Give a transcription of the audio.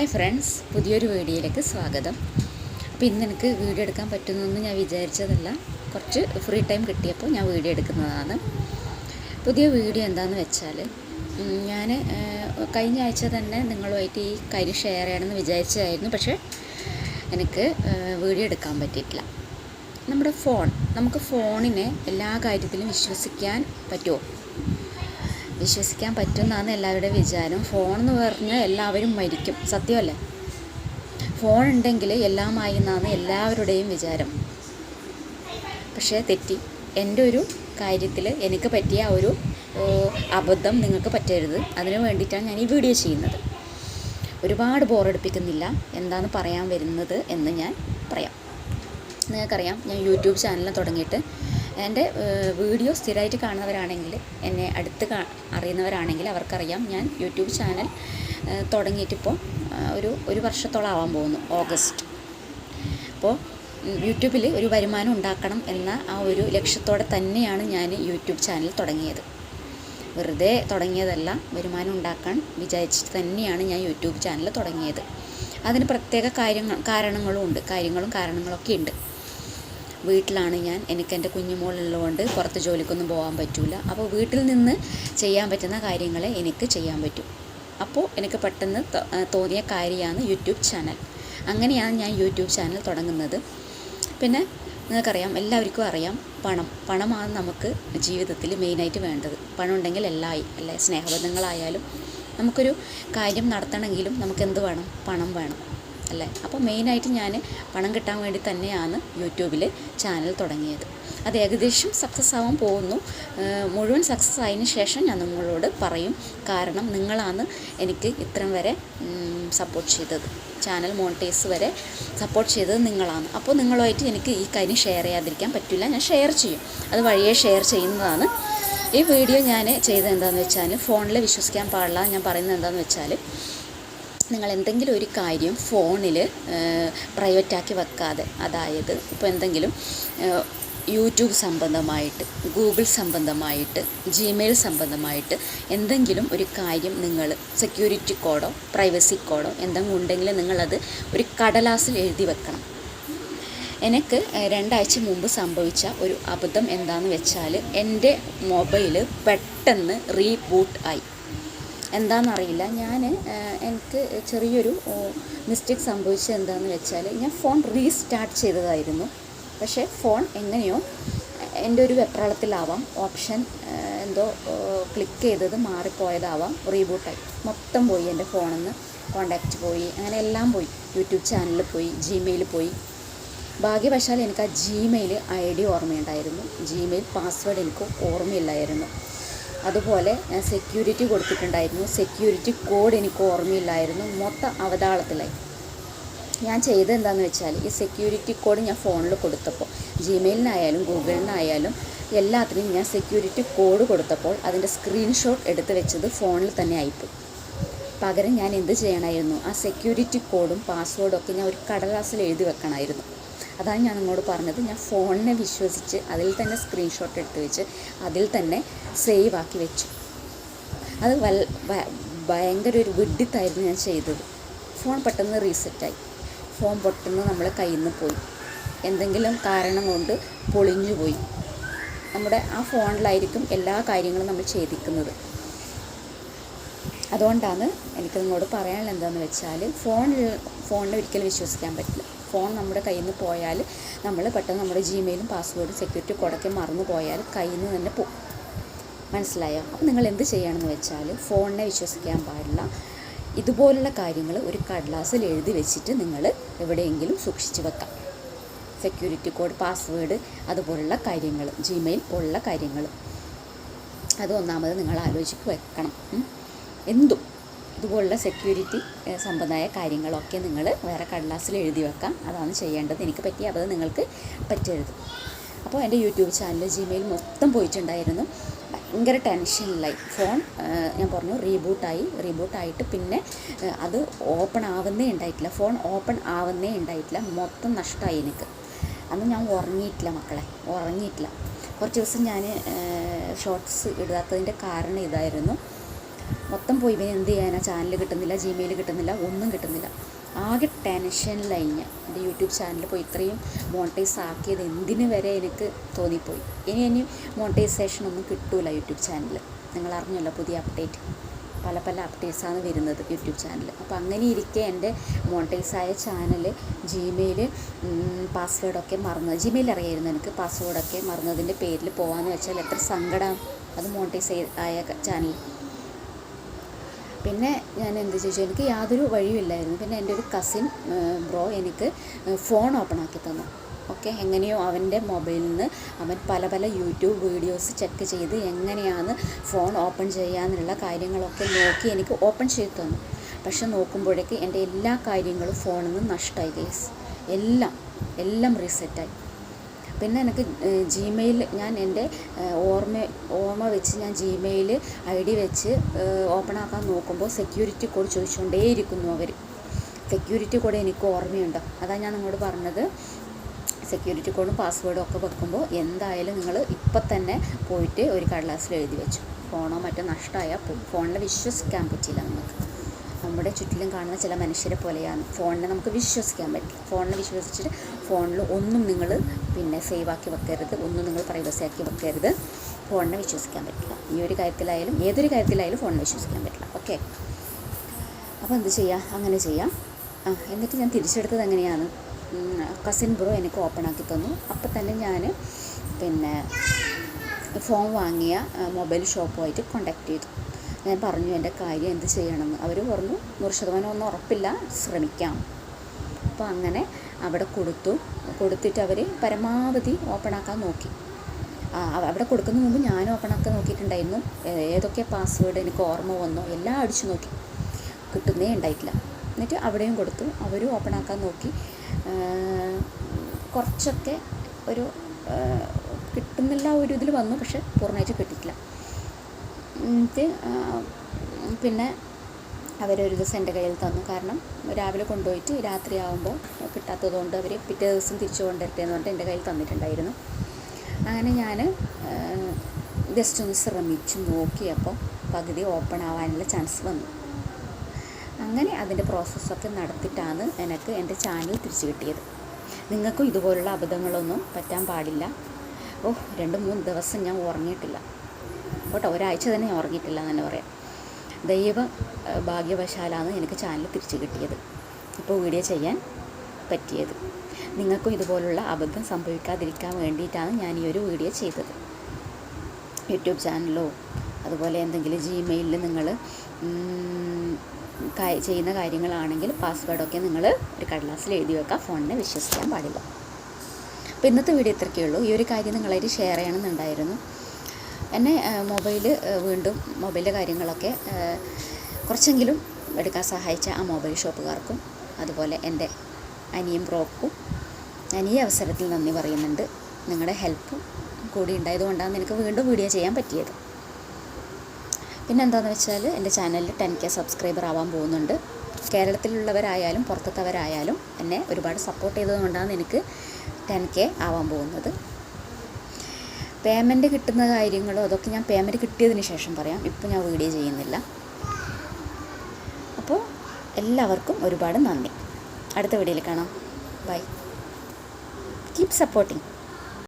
Hi friends പുതിയൊരു വീഡിയോയിലേക്ക് സ്വാഗതം. അപ്പോൾ ഇന്ന് എനിക്ക് വീഡിയോ എടുക്കാൻ പറ്റുന്നതെന്ന് ഞാൻ വിചാരിച്ചതല്ല. കുറച്ച് ഫ്രീ ടൈം കിട്ടിയപ്പോൾ ഞാൻ വീഡിയോ എടുക്കുന്നതാണ്. പുതിയ വീഡിയോ എന്താണെന്ന് വെച്ചാൽ ഞാൻ കഴിഞ്ഞ ആഴ്ച തന്നെ നിങ്ങളുമായിട്ട് ഈ കാര്യം ഷെയർ ചെയ്യണമെന്ന് വിചാരിച്ചതായിരുന്നു. പക്ഷേ എനിക്ക് വീഡിയോ എടുക്കാൻ പറ്റിയിട്ടില്ല. നമ്മുടെ ഫോൺ നമുക്ക് ഫോണിനെ എല്ലാ കാര്യത്തിലും വിശ്വസിക്കാൻ പറ്റുമോ? വിശ്വസിക്കാൻ പറ്റുമെന്നാണ് എല്ലാവരുടെയും വിചാരം. ഫോൺ എന്ന് പറഞ്ഞാൽ എല്ലാവരും മരിക്കും. സത്യമല്ലേ? ഫോൺ ഉണ്ടെങ്കിൽ എല്ലാമായി എന്നാണ് എല്ലാവരുടെയും വിചാരം. പക്ഷേ തെറ്റി. എന്റെ ഒരു കാര്യത്തിൽ എനിക്ക് പറ്റിയ ഒരു അബദ്ധം നിങ്ങൾക്ക് പറ്റരുത്. അതിന് വേണ്ടിയിട്ടാണ് ഞാൻ ഈ വീഡിയോ ചെയ്യുന്നത്. ഒരുപാട് ബോറടിപ്പിക്കുന്നില്ല എന്താണ് പറയാൻ വരുന്നത് എന്ന് ഞാൻ പറയാം. നിങ്ങൾക്കറിയാം ഞാൻ യൂട്യൂബ് ചാനൽ തുടങ്ങിയിട്ട് എന്റെ വീഡിയോ സ്ഥിരമായിട്ട് കാണുന്നവരാണെങ്കിൽ എന്നെ അടുത്ത് കാ അറിയുന്നവരാണെങ്കിൽ അവർക്കറിയാം. ഞാൻ യൂട്യൂബ് ചാനൽ തുടങ്ങിയിട്ടിപ്പോൾ ഒരു ഒരു വർഷത്തോളം ആവാൻ പോകുന്നു ഓഗസ്റ്റ്. അപ്പോൾ യൂട്യൂബിൽ ഒരു വരുമാനം ഉണ്ടാക്കണം എന്ന ആ ഒരു ലക്ഷ്യത്തോടെ തന്നെയാണ് ഞാൻ യൂട്യൂബ് ചാനൽ തുടങ്ങിയത്. വെറുതെ തുടങ്ങിയതല്ല വരുമാനം ഉണ്ടാക്കാൻ വിചാരിച്ചിട്ട് തന്നെയാണ് ഞാൻ യൂട്യൂബ് ചാനൽ തുടങ്ങിയത്. അതിന് പ്രത്യേക കാര്യങ്ങൾ കാരണങ്ങളും ഉണ്ട് കാര്യങ്ങളും കാരണങ്ങളൊക്കെ ഉണ്ട്. വീട്ടിലാണ് ഞാൻ. എനിക്ക് എന്റെ കുഞ്ഞുമോളുള്ളതുകൊണ്ട് പുറത്ത് ജോലിക്കൊന്നും പോകാൻ പറ്റില്ല അപ്പോൾ വീട്ടിൽ നിന്ന് ചെയ്യാൻ പറ്റുന്ന കാര്യങ്ങളെ എനിക്ക് ചെയ്യാൻ പറ്റും. അപ്പോൾ എനിക്ക് പെട്ടെന്ന് തോന്നിയ കാര്യമാണ് യൂട്യൂബ് ചാനൽ. അങ്ങനെയാണ് ഞാൻ യൂട്യൂബ് ചാനൽ തുടങ്ങുന്നത്. പിന്നെ നിങ്ങൾക്കറിയാം എല്ലാവർക്കും അറിയാം പണം പണമാണ് നമുക്ക് ജീവിതത്തിൽ മെയിനായിട്ട് വേണ്ടത്. പണം ഉണ്ടെങ്കിൽ എല്ലായി അല്ലേ സ്നേഹബന്ധങ്ങളായാലും നമുക്കൊരു കാര്യം നടത്തണമെങ്കിലും നമുക്ക് എന്ത് വേണം? പണം വേണം. അല്ലേ? അപ്പോൾ മെയിനായിട്ട് ഞാൻ പണം കിട്ടാൻ വേണ്ടി തന്നെയാണ് യൂട്യൂബിൽ ചാനൽ തുടങ്ങിയത്. അത് ഏകദേശം സക്സസ് ആവാൻ പോകുന്നു. മുഴുവൻ സക്സസ് ആയതിനു ശേഷം ഞാൻ നിങ്ങളോട് പറയും കാരണം നിങ്ങളാണ് എനിക്ക് ഇത്രയും വരെ സപ്പോർട്ട് ചെയ്തത്. ചാനൽ മോണിറ്റൈസ് വരെ സപ്പോർട്ട് ചെയ്തത് നിങ്ങളാണ്. അപ്പോൾ നിങ്ങളുമായിട്ട് എനിക്ക് ഈ കാര്യം ഷെയർ ചെയ്യാതിരിക്കാൻ പറ്റില്ല. ഞാൻ ഷെയർ ചെയ്യും. അത് വഴിയെ ഷെയർ ചെയ്യുന്നതാണ്. ഈ വീഡിയോ ഞാൻ ചെയ്തത് എന്താണെന്ന് വെച്ചാൽ ഫോണിൽ വിശ്വസിക്കാൻ പാടില്ല. ഞാൻ പറയുന്നത് എന്താണെന്ന് വെച്ചാൽ നിങ്ങൾ എന്തെങ്കിലും ഒരു കാര്യം ഫോണിൽ പ്രൈവറ്റാക്കി വെക്കാതെ അതായത് ഇപ്പോൾ എന്തെങ്കിലും യൂട്യൂബ് സംബന്ധമായിട്ട് ഗൂഗിൾ സംബന്ധമായിട്ട് ജിമെയിൽ സംബന്ധമായിട്ട് എന്തെങ്കിലും ഒരു കാര്യം നിങ്ങൾ സെക്യൂരിറ്റി കോഡോ പ്രൈവസി കോഡോ എന്തെങ്കിലും ഉണ്ടെങ്കിൽ നിങ്ങളത് ഒരു കടലാസിൽ എഴുതി വെക്കണം. എനിക്ക് രണ്ടാഴ്ച മുമ്പ് സംഭവിച്ച ഒരു അബദ്ധം എന്താണെന്ന് വെച്ചാൽ എന്റെ മൊബൈൽ പെട്ടെന്ന് റീബൂട്ട് ആയി. എന്താണെന്നറിയില്ല ഞാൻ എനിക്ക് ചെറിയൊരു മിസ്റ്റേക്ക് സംഭവിച്ചത് എന്താണെന്ന് വെച്ചാൽ ഞാൻ ഫോൺ റീസ്റ്റാർട്ട് ചെയ്തതായിരുന്നു. പക്ഷേ ഫോൺ എങ്ങനെയോ എന്റെ ഒരു വെപ്രാളത്തിലാവാം. ഓപ്ഷൻ എന്തോ ക്ലിക്ക് ചെയ്തത് മാറിപ്പോയതാവാം. റീബൂട്ടായി. മൊത്തം പോയി എന്റെ ഫോണിൽ നിന്ന് കോണ്ടാക്റ്റ് പോയി. അങ്ങനെ എല്ലാം പോയി. യൂട്യൂബ് ചാനലിൽ പോയി ജിമെയിൽ പോയി. ഭാഗ്യവശാൽ എനിക്ക് ആ ജിമെയിൽ ഐ ഡി ഓർമ്മയുണ്ടായിരുന്നു. ജിമെയിൽ പാസ്വേഡ് എനിക്ക് ഓർമ്മയില്ലായിരുന്നു. അതുപോലെ ഞാൻ സെക്യൂരിറ്റി കൊടുത്തിട്ടുണ്ടായിരുന്നു. സെക്യൂരിറ്റി കോഡ് എനിക്ക് ഓർമ്മയില്ലായിരുന്നു. മൊത്തം അവതാളത്തിലായി. ഞാൻ ചെയ്തത് എന്താണെന്ന് വെച്ചാൽ ഈ സെക്യൂരിറ്റി കോഡ് ഞാൻ ഫോണിൽ കൊടുത്തപ്പോൾ ജിമെയിലിനായാലും ഗൂഗിളിനായാലും എല്ലാത്തിനും ഞാൻ സെക്യൂരിറ്റി കോഡ് കൊടുത്തപ്പോൾ അതിന്റെ സ്ക്രീൻഷോട്ട് എടുത്ത് വെച്ചത് ഫോണിൽ തന്നെ ആയിപ്പോയി. പകരം ഞാൻ എന്ത് ചെയ്യണമായിരുന്നു ആ സെക്യൂരിറ്റി കോഡും പാസ്വേഡും ഒക്കെ ഞാൻ ഒരു കടലാസിൽ എഴുതി വെക്കണമായിരുന്നു അതാണ് ഞാൻ നിങ്ങളോട് പറഞ്ഞത്. ഞാൻ ഫോണിനെ വിശ്വസിച്ച് അതിൽ തന്നെ സ്ക്രീൻഷോട്ട് എടുത്ത് വെച്ച് അതിൽ തന്നെ സേവ് ആക്കി വെച്ചു. അത് വൽ ഭയങ്കര ഒരു വിഡിത്തായിരുന്നു ഞാൻ ചെയ്തത്. ഫോൺ പെട്ടെന്ന് റീസെറ്റായി ഫോൺ പെട്ടെന്ന് നമ്മളെ കയ്യിൽ നിന്ന് പോയി. എന്തെങ്കിലും കാരണം കൊണ്ട് പൊളിഞ്ഞു പോയി. നമ്മുടെ ആ ഫോണിലായിരിക്കും എല്ലാ കാര്യങ്ങളും നമ്മൾ ചെയ്തിരിക്കുന്നത് അതുകൊണ്ടാണ് എനിക്ക് നിങ്ങളോട് പറയാനുള്ളത് എന്താണെന്ന് വെച്ചാൽ ഫോണിൽ ഫോണിനെ ഒരിക്കലും വിശ്വസിക്കാൻ പറ്റില്ല. ഫോൺ നമ്മുടെ കയ്യിൽ നിന്ന് പോയാൽ നമ്മൾ പെട്ടെന്ന് നമ്മുടെ ജിമെയിലും പാസ്വേഡും സെക്യൂരിറ്റി കോഡൊക്കെ മറന്നു പോയാൽ കയ്യിൽ നിന്ന് തന്നെ പോകും മനസ്സിലായോ? അപ്പോൾ നിങ്ങൾ എന്ത് ചെയ്യണമെന്ന് വെച്ചാൽ ഫോണിനെ വിശ്വസിക്കാൻ പാടില്ല. ഇതുപോലുള്ള കാര്യങ്ങൾ ഒരു കടലാസിൽ എഴുതി വെച്ചിട്ട് നിങ്ങൾ എവിടെയെങ്കിലും സൂക്ഷിച്ചു വെക്കാം. സെക്യൂരിറ്റി കോഡ് പാസ്വേഡ് അതുപോലുള്ള കാര്യങ്ങൾ ജിമെയിൽ പോലുള്ള കാര്യങ്ങൾ. അത് ഒന്നാമത് നിങ്ങൾ ആലോചിച്ച് വെക്കണം. എന്തും. ഇതുപോലുള്ള സെക്യൂരിറ്റി സംബന്ധമായ കാര്യങ്ങളൊക്കെ നിങ്ങൾ വേറെ കടലാസിൽ എഴുതി വെക്കാം. അതാണ് ചെയ്യേണ്ടത്. എനിക്ക് പറ്റിയ അത് നിങ്ങൾക്ക് പറ്റരുത്. അപ്പോൾ എന്റെ യൂട്യൂബ് ചാനൽ ജിമെയിൽ മൊത്തം പോയിട്ടുണ്ടായിരുന്നു. ഭയങ്കര ടെൻഷനിലായി ഫോൺ ഞാൻ പറഞ്ഞു റീബൂട്ടായി റീബൂട്ടായിട്ട് പിന്നെ അത് ഓപ്പൺ ആവുന്നേ ഉണ്ടായിട്ടില്ല. ഫോൺ ഓപ്പൺ ആവുന്നേ ഉണ്ടായിട്ടില്ല. മൊത്തം നഷ്ടമായി എനിക്ക്. അന്ന് ഞാൻ ഉറങ്ങിയിട്ടില്ല മക്കളെ. ഉറങ്ങിയിട്ടില്ല. കുറച്ച് ദിവസം ഞാൻ ഷോർട്സ് ഇടാത്തതിന്റെ കാരണം ഇതായിരുന്നു. മൊത്തം പോയി. പിന്നെ എന്ത് ചെയ്യാനാ? ചാനൽ കിട്ടുന്നില്ല ജിമെയിൽ കിട്ടുന്നില്ല ഒന്നും കിട്ടുന്നില്ല. ആകെ ടെൻഷനിലായി ഞാൻ എന്റെ യൂട്യൂബ് ചാനൽ പോയി. ഇത്രയും മോണിറ്റൈസ് ആക്കിയത് എന്തിനു വരെ എനിക്ക് തോന്നിപ്പോയി. ഇനി ഇനി മോണിറ്റൈസേഷൻ ഒന്നും കിട്ടൂല യൂട്യൂബ് ചാനൽ നിങ്ങൾ അറിഞ്ഞല്ലോ പുതിയ അപ്ഡേറ്റ് പല പല അപ്ഡേറ്റ്സാണ് വരുന്നത് യൂട്യൂബ് ചാനൽ അപ്പോൾ അങ്ങനെ ഇരിക്കെ എന്റെ മോണിറ്റൈസായ ചാനൽ ജിമെയിൽ പാസ്വേഡൊക്കെ മറന്നത്. ജിമെയിൽ അറിയായിരുന്നു എനിക്ക്. പാസ്വേഡൊക്കെ മറന്നതിന്റെ പേരിൽ പോകാമെന്ന് വെച്ചാൽ എത്ര സങ്കടം. അത് മോണിറ്റൈസ് ആയ ചാനൽ പിന്നെ ഞാൻ എന്ത് ചോദിച്ചു എനിക്ക് യാതൊരു വഴിയുമില്ലായിരുന്നു. പിന്നെ എന്റെ ഒരു കസിൻ ബ്രോ എനിക്ക് ഫോൺ ഓപ്പൺ ആക്കി തന്നു. ഓക്കെ എങ്ങനെയോ അവന്റെ മൊബൈലിൽ നിന്ന് അവൻ പല പല യൂട്യൂബ് വീഡിയോസ് ചെക്ക് ചെയ്ത് എങ്ങനെയാണ് ഫോൺ ഓപ്പൺ ചെയ്യാന്നുള്ള കാര്യങ്ങളൊക്കെ നോക്കി എനിക്ക് ഓപ്പൺ ചെയ്ത് തന്നു. പക്ഷെ നോക്കുമ്പോഴേക്ക് എന്റെ എല്ലാ കാര്യങ്ങളും ഫോണിൽ നിന്ന് നഷ്ടമായി കേസ് എല്ലാം എല്ലാം റീസെറ്റായി പിന്നെ എനിക്ക് ജിമെയിൽ ഞാൻ എന്റെ ഓർമ്മ ഓർമ്മ വെച്ച് ഞാൻ ജിമെയിൽ ഐ ഡി വെച്ച് ഓപ്പൺ ആക്കാൻ നോക്കുമ്പോൾ സെക്യൂരിറ്റി കോഡ് ചോദിച്ചുകൊണ്ടേയിരിക്കുന്നു അവർ സെക്യൂരിറ്റി കോഡ് എനിക്ക് ഓർമ്മയുണ്ടോ. അതാണ് ഞാൻ നിങ്ങളോട് പറഞ്ഞത്. സെക്യൂരിറ്റി കോഡും പാസ്വേഡും ഒക്കെ വെക്കുമ്പോൾ എന്തായാലും നിങ്ങൾ ഇപ്പം തന്നെ പോയിട്ട് ഒരു കടലാസിൽ എഴുതി വെച്ചു. ഫോണോ മറ്റോ നഷ്ടമായാൽ ഫോണിൽ വിശ്വസിക്കാൻ പറ്റില്ല നമുക്ക് നമ്മുടെ ചുറ്റിലും കാണുന്ന ചില മനുഷ്യരെ പോലെയാണ്. ഫോണിനെ നമുക്ക് വിശ്വസിക്കാൻ പറ്റില്ല. ഫോണിനെ വിശ്വസിച്ചിട്ട് ഫോണിൽ ഒന്നും നിങ്ങൾ പിന്നെ സേവ് ആക്കി വെക്കരുത് ഒന്നും നിങ്ങൾ പ്രൈവസി ആക്കി വെക്കരുത്. ഫോണിനെ വിശ്വസിക്കാൻ പറ്റില്ല. ഈ ഒരു കാര്യത്തിലായാലും ഏതൊരു കാര്യത്തിലായാലും ഫോണിനെ വിശ്വസിക്കാൻ പറ്റില്ല. ഓക്കെ അപ്പോൾ എന്ത് ചെയ്യാം? അങ്ങനെ ചെയ്യാം. എന്നിട്ട് ഞാൻ തിരിച്ചെടുത്തത് എങ്ങനെയാണ്? കസിൻ ബ്രോ എനിക്ക് ഓപ്പൺ ആക്കി തന്നു. അപ്പം തന്നെ ഞാൻ പിന്നെ ഫോൺ വാങ്ങിയ മൊബൈൽ ഷോപ്പുമായിട്ട് കോണ്ടാക്ട് ചെയ്തു. ഞാൻ പറഞ്ഞു എന്റെ കാര്യം എന്ത് ചെയ്യണമെന്ന്? അവർ പറഞ്ഞു നൂറ് ശതമാനം ഒന്നും ഉറപ്പില്ല ശ്രമിക്കാം. അപ്പോൾ അങ്ങനെ അവിടെ കൊടുത്തു. കൊടുത്തിട്ട് അവർ പരമാവധി ഓപ്പൺ ആക്കാൻ നോക്കി. അവിടെ കൊടുക്കുന്ന മുമ്പ് ഞാൻ ഓപ്പൺ ആക്കാൻ നോക്കിയിട്ടുണ്ടായിരുന്നു. ഏതൊക്കെ പാസ്വേഡ് എനിക്ക് ഓർമ്മ വന്നോ എല്ലാം അടിച്ചു നോക്കി. കിട്ടുന്നേ ഉണ്ടായിട്ടില്ല. എന്നിട്ട് അവിടെയും കൊടുത്തു. അവരും ഓപ്പൺ ആക്കാൻ നോക്കി. കുറച്ചൊക്കെ ഒരു കിട്ടുന്നില്ല ഒരു ഇതിൽ വന്നു പക്ഷെ പൂർണമായിട്ട് കിട്ടിയിട്ടില്ല. എന്നിട്ട് പിന്നെ അവരൊരു ദിവസം എന്റെ കയ്യിൽ തന്നു. കാരണം രാവിലെ കൊണ്ടുപോയിട്ട് രാത്രിയാകുമ്പോൾ കിട്ടാത്തതുകൊണ്ട് അവർ പിറ്റേ ദിവസം തിരിച്ചു കൊണ്ടുവരട്ടെ പറഞ്ഞിട്ട് എന്റെ കയ്യിൽ തന്നിട്ടുണ്ടായിരുന്നു. അങ്ങനെ ഞാൻ ജസ്റ്റ് ഒന്ന് ശ്രമിച്ചു നോക്കിയപ്പോൾ പകുതി ഓപ്പൺ ആവാനുള്ള ചാൻസ് വന്നു. അങ്ങനെ അതിന്റെ പ്രോസസ്സൊക്കെ നടത്തിയിട്ടാണ് എനിക്ക് എന്റെ ചാനൽ തിരിച്ചു കിട്ടിയത്. നിങ്ങൾക്കും ഇതുപോലുള്ള അബദ്ധങ്ങളൊന്നും പറ്റാൻ പാടില്ല. ഓ രണ്ട് മൂന്ന് ദിവസം ഞാൻ ഉറങ്ങിയിട്ടില്ല. കേട്ടോ ഒരാഴ്ച തന്നെ ഞാൻ ഉറങ്ങിയിട്ടില്ല എന്ന് തന്നെ പറയാം. ദൈവ ഭാഗ്യവശാലാണ് എനിക്ക് ചാനൽ തിരിച്ചു കിട്ടിയത്. ഇപ്പോൾ വീഡിയോ ചെയ്യാൻ പറ്റിയത്. നിങ്ങൾക്കും ഇതുപോലുള്ള അബദ്ധം സംഭവിക്കാതിരിക്കാൻ വേണ്ടിയിട്ടാണ് ഞാൻ ഈ ഒരു വീഡിയോ ചെയ്തത്. യൂട്യൂബ് ചാനലോ അതുപോലെ എന്തെങ്കിലും ജിമെയിലിൽ നിങ്ങൾ ചെയ്യുന്ന കാര്യങ്ങളാണെങ്കിൽ പാസ്വേഡൊക്കെ നിങ്ങൾ ഒരു കടലാസിൽ എഴുതി വെക്കുക ഫോണിനെ വിശ്വസിക്കാൻ പാടില്ല. അപ്പോൾ ഇന്നത്തെ വീഡിയോ ഇത്രയൊക്കെ ഉള്ളൂ. ഈ ഒരു കാര്യം നിങ്ങളായിട്ട് ഷെയർ ചെയ്യണമെന്നുണ്ടായിരുന്നു. എന്നെ മൊബൈൽ വീണ്ടും മൊബൈലിന്റെ കാര്യങ്ങളൊക്കെ കുറച്ചെങ്കിലും എടുക്കാൻ സഹായിച്ച ആ മൊബൈൽ ഷോപ്പുകാർക്കും അതുപോലെ എന്റെ അനിയും ബ്രോക്കും ഞാൻ ഈ അവസരത്തിൽ നന്ദി പറയുന്നുണ്ട്. നിങ്ങളുടെ ഹെൽപ്പും കൂടി ഉണ്ടായതുകൊണ്ടാണ് എനിക്ക് വീണ്ടും വീഡിയോ ചെയ്യാൻ പറ്റിയത്. പിന്നെ എന്താണെന്ന് വെച്ചാൽ എന്റെ ചാനലിൽ ടെൻ കെ സബ്സ്ക്രൈബർ ആവാൻ പോകുന്നുണ്ട്. കേരളത്തിലുള്ളവരായാലും പുറത്തത്തവരായാലും എന്നെ ഒരുപാട് സപ്പോർട്ട് ചെയ്തതുകൊണ്ടാണ് എനിക്ക് ടെൻ കെ ആവാൻ പോകുന്നത്. പേയ്മെന്റ് കിട്ടുന്ന കാര്യങ്ങളോ അതൊക്കെ ഞാൻ പേയ്മെന്റ് കിട്ടിയതിന് ശേഷം പറയാം. ഇപ്പോൾ ഞാൻ വീഡിയോ ചെയ്യുന്നില്ല. അപ്പോൾ എല്ലാവർക്കും ഒരുപാട് നന്ദി. അടുത്ത വീഡിയോയിൽ കാണാം. By keep supporting